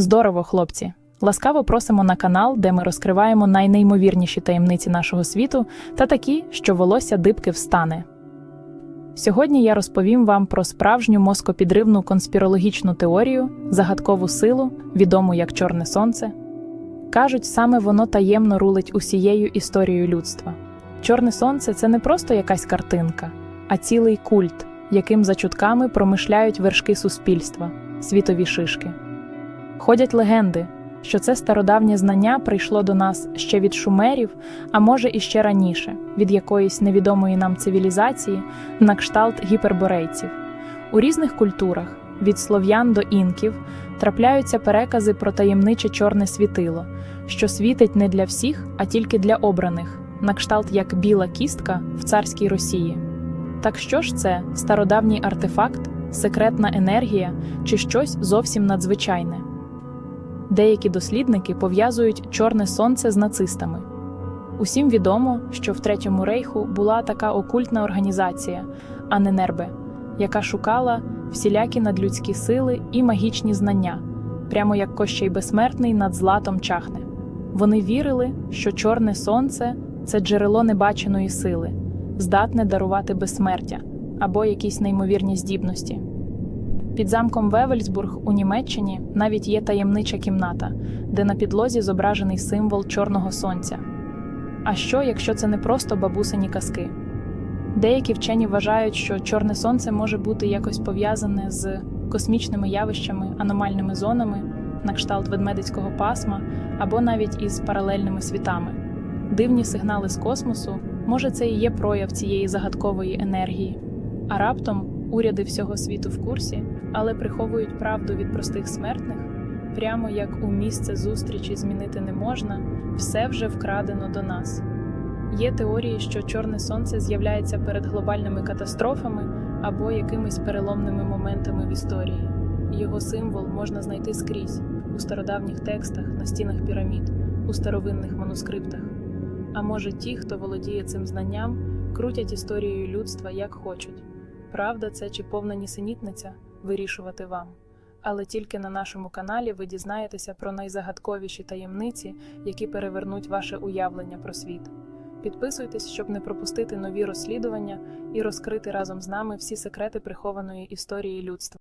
Здорово, хлопці! Ласкаво просимо на канал, де ми розкриваємо найнеймовірніші таємниці нашого світу та такі, що волосся дибки встане. Сьогодні я розповім вам про справжню мозкопідривну конспірологічну теорію, загадкову силу, відому як Чорне Сонце. Кажуть, саме воно таємно рулить усією історією людства. Чорне сонце це не просто якась картинка, а цілий культ, яким за чутками промишляють вершки суспільства, світові шишки. Ходять легенди, що це стародавнє знання прийшло до нас ще від шумерів, а може і ще раніше, від якоїсь невідомої нам цивілізації, на кшталт гіперборейців. У різних культурах, від слов'ян до інків, трапляються перекази про таємниче чорне світило, що світить не для всіх, а тільки для обраних, на кшталт як біла кістка в царській Росії. Так що ж це стародавній артефакт, секретна енергія чи щось зовсім надзвичайне? Деякі дослідники пов'язують чорне сонце з нацистами. Усім відомо, що в Третьому рейху була така окультна організація Аненербе, яка шукала всілякі надлюдські сили і магічні знання, прямо як Кощей Безсмертний над златом чахне. Вони вірили, що чорне сонце це джерело небаченої сили, здатне дарувати безсмертя або якісь неймовірні здібності. Під замком Вевельсбург у Німеччині навіть є таємнича кімната, де на підлозі зображений символ чорного сонця. А що, якщо це не просто бабусині казки? Деякі вчені вважають, що чорне сонце може бути якось пов'язане з космічними явищами, аномальними зонами, на кшталт ведмедицького пасма або навіть із паралельними світами. Дивні сигнали з космосу, може, це і є прояв цієї загадкової енергії. А раптом уряди всього світу в курсі, але приховують правду від простих смертних, прямо як у місце зустрічі змінити не можна, все вже вкрадено до нас. Є теорії, що чорне сонце з'являється перед глобальними катастрофами або якимись переломними моментами в історії. Його символ можна знайти скрізь у стародавніх текстах, на стінах пірамід, у старовинних манускриптах. А може, ті, хто володіє цим знанням, крутять історією людства як хочуть. Правда це чи повна нісенітниця вирішувати вам. Але тільки на нашому каналі ви дізнаєтеся про найзагадковіші таємниці, які перевернуть ваше уявлення про світ. Підписуйтесь, щоб не пропустити нові розслідування і розкрити разом з нами всі секрети прихованої історії людства.